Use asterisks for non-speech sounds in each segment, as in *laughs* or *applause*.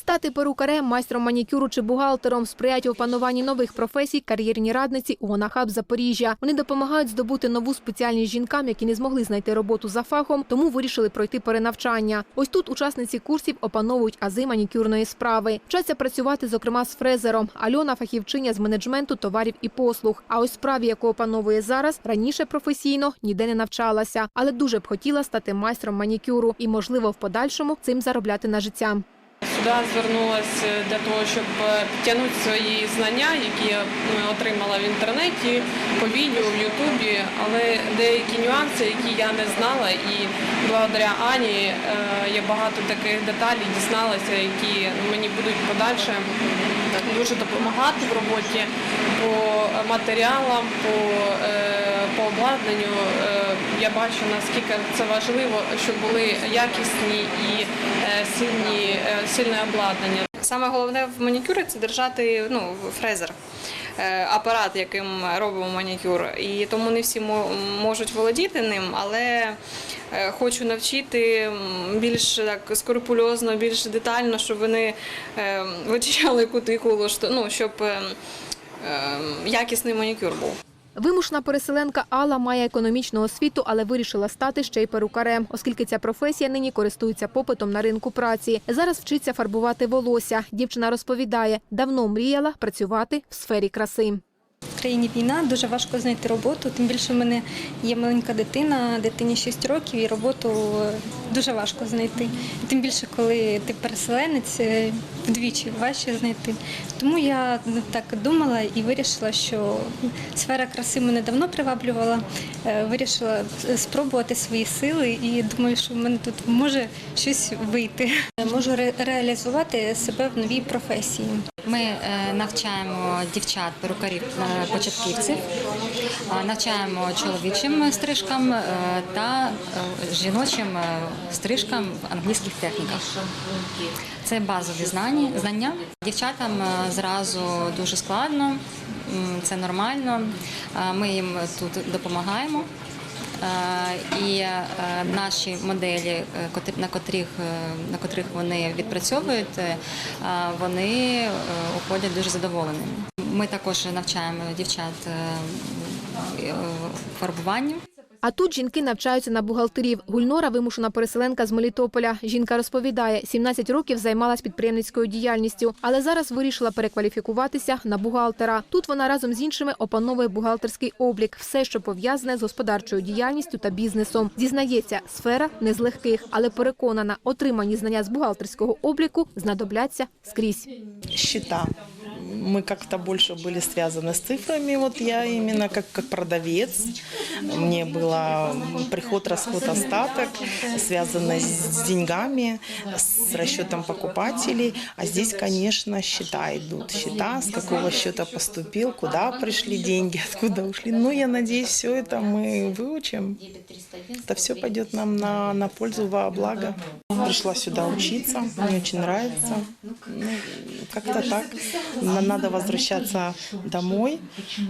Стати перукарем, майстром манікюру чи бухгалтером сприять у опануванні нових професій кар'єрні радниці УОНА Хаб Запоріжжя. Вони допомагають здобути нову спеціальність жінкам, які не змогли знайти роботу за фахом, тому вирішили пройти перенавчання. Ось тут учасниці курсів опановують ази манікюрної справи. Вчаться працювати, зокрема, з фрезером. Альона фахівчиня з менеджменту товарів і послуг. А ось справі, яку опановує зараз, раніше професійно ніде не навчалася, але дуже б хотіла стати майстром манікюру і, можливо, в подальшому цим заробляти на життя. Сюди звернулася для того, щоб е, підтягнути свої знання, які я е, отримала в інтернеті, по відео, в Ютубі, але деякі нюанси, які я не знала, і благодаря Ані е, я багато таких деталей дізналася, які мені будуть подальше дуже допомагати в роботі по матеріалам, по, е, по обладнанню. Е, Я бачу наскільки це важливо, щоб були якісні і е, сильні, е, сильне обладнання. Саме головне в манікюрі це держати ну, фрезер, апарат, яким робимо манікюр. І тому не всі можуть володіти ним, але хочу навчити більш так скрупульозно, більш детально, щоб вони вичищали кутикулу, ну, щоб е, е, якісний манікюр був. Вимушена переселенка Алла має економічну освіту, але вирішила стати ще й перукарем, оскільки ця професія нині користується попитом на ринку праці. Зараз вчиться фарбувати волосся. Дівчина розповідає, давно мріяла працювати в сфері краси. Країні війна дуже важко знайти роботу. Тим більше в мене є маленька дитина, дитині 6 років, і роботу е, дуже важко знайти. Тим більше, коли ти переселенець, е, вдвічі важче знайти. Тому я ну, так думала і вирішила, що сфера краси мене давно приваблювала. Е, Вирішила спробувати свої сили і думаю, що в мене тут може щось вийти. Можу ре- реалізувати себе в новій професії. Ми е, навчаємо дівчат, перукарів, е, початківців, е, навчаємо чоловічим стрижкам та жіночим стрижкам в англійських техніках. Це базові знання. Дівчатам зразу дуже складно, це нормально. Ми їм тут допомагаємо. Е, І е, наші моделі, е, на котрих, на котрих вони відпрацьовують, вони уходять дуже задоволеними. Ми також навчаємо дівчат фарбуванню. А тут жінки навчаються на бухгалтерів. Гульнора вимушена переселенка з Мелітополя. Жінка розповідає, 17 років займалась підприємницькою діяльністю, але зараз вирішила перекваліфікуватися на бухгалтера. Тут вона разом з іншими опановує бухгалтерський облік, все, що пов'язане з господарчою діяльністю та бізнесом. Зізнається, сфера не з легких, але переконана, отримані знання з бухгалтерського обліку знадобляться скрізь. счета. Мы как-то больше были связаны с цифрами. Вот я именно как, как продавец. Мне было приход, расход, остаток, связанный с деньгами, с расчетом покупателей. А здесь, конечно, счета идут. Счета, с какого счета поступил, куда пришли деньги, *laughs* откуда ушли. Ну, я надеюсь, все это мы выучим. Это все пойдет нам на, на пользу, во благо. Пришла сюда учиться, мне очень нравится. Ну, как-то так. Нам надо возвращаться домой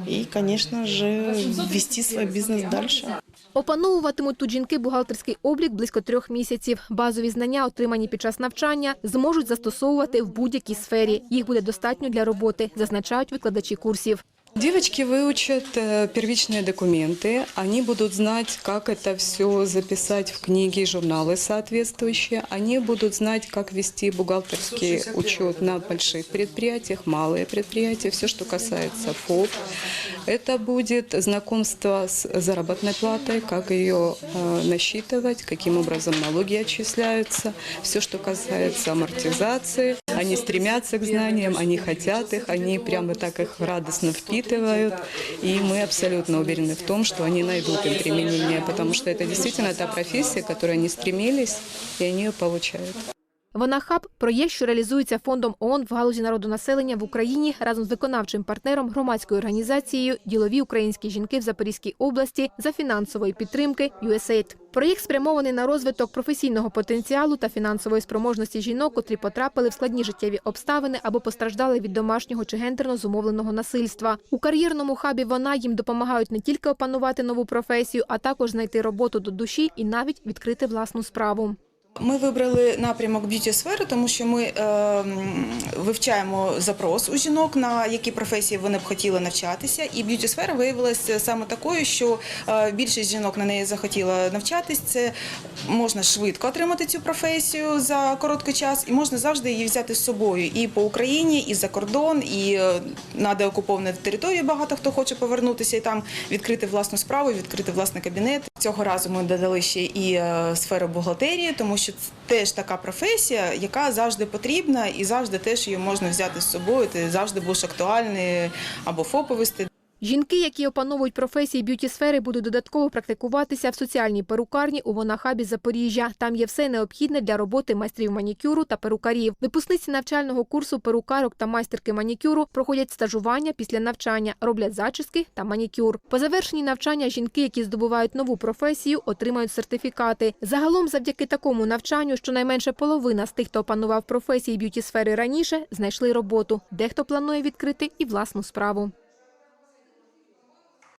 и, конечно же, вести свой бизнес дальше. Опановуватимуть тут жінки бухгалтерський облік близько трьох місяців. Базові знання, отримані під час навчання, зможуть застосовувати в будь-якій сфері. Їх буде достатньо для роботи, зазначають викладачі курсів. Девочки выучат э, первичные документы, они будут знать, как это все записать в книги и журналы соответствующие, они будут знать, как вести бухгалтерский учет на больших предприятиях, малые предприятия, все, что касается ФОП. Это будет знакомство с заработной платой, как ее э, насчитывать, каким образом налоги отчисляются, все, что касается амортизации. Они стремятся к знаниям, они хотят их, они прямо так их радостно впитывают. И мы абсолютно уверены в том, что они найдут им применение, потому что это действительно та профессия, к которой они стремились, и они ее получают. Вона хаб проєкт, що реалізується фондом ООН в галузі народонаселення в Україні разом з виконавчим партнером громадською організацією Ділові українські жінки в Запорізькій області за фінансової підтримки USAID. Проєкт спрямований на розвиток професійного потенціалу та фінансової спроможності жінок, котрі потрапили в складні життєві обставини або постраждали від домашнього чи гендерно зумовленого насильства. У кар'єрному хабі вона їм допомагають не тільки опанувати нову професію, а також знайти роботу до душі і навіть відкрити власну справу. Ми вибрали напрямок б'юті сфери, тому що ми е, вивчаємо запрос у жінок, на які професії вони б хотіли навчатися. І б'юті сфера виявилася саме такою, що е, більшість жінок на неї захотіла навчатись. Це можна швидко отримати цю професію за короткий час, і можна завжди її взяти з собою і по Україні, і за кордон, і е, на деокупованій території багато хто хоче повернутися і там відкрити власну справу, відкрити власний кабінет. Цього разу ми додали ще і е, сферу бухгалтерії, тому що це теж така професія, яка завжди потрібна, і завжди теж її можна взяти з собою. Ти завжди будеш актуальний або ФОПи вести. Жінки, які опановують професії б'юті-сфери, будуть додатково практикуватися в соціальній перукарні у Вонахабі Запоріжжя. Там є все необхідне для роботи майстрів манікюру та перукарів. Випускниці навчального курсу перукарок та майстерки манікюру проходять стажування після навчання, роблять зачіски та манікюр. По завершенні навчання жінки, які здобувають нову професію, отримають сертифікати. Загалом, завдяки такому навчанню, щонайменше половина з тих, хто опанував професії б'юті-сфери раніше, знайшли роботу. Дехто планує відкрити і власну справу.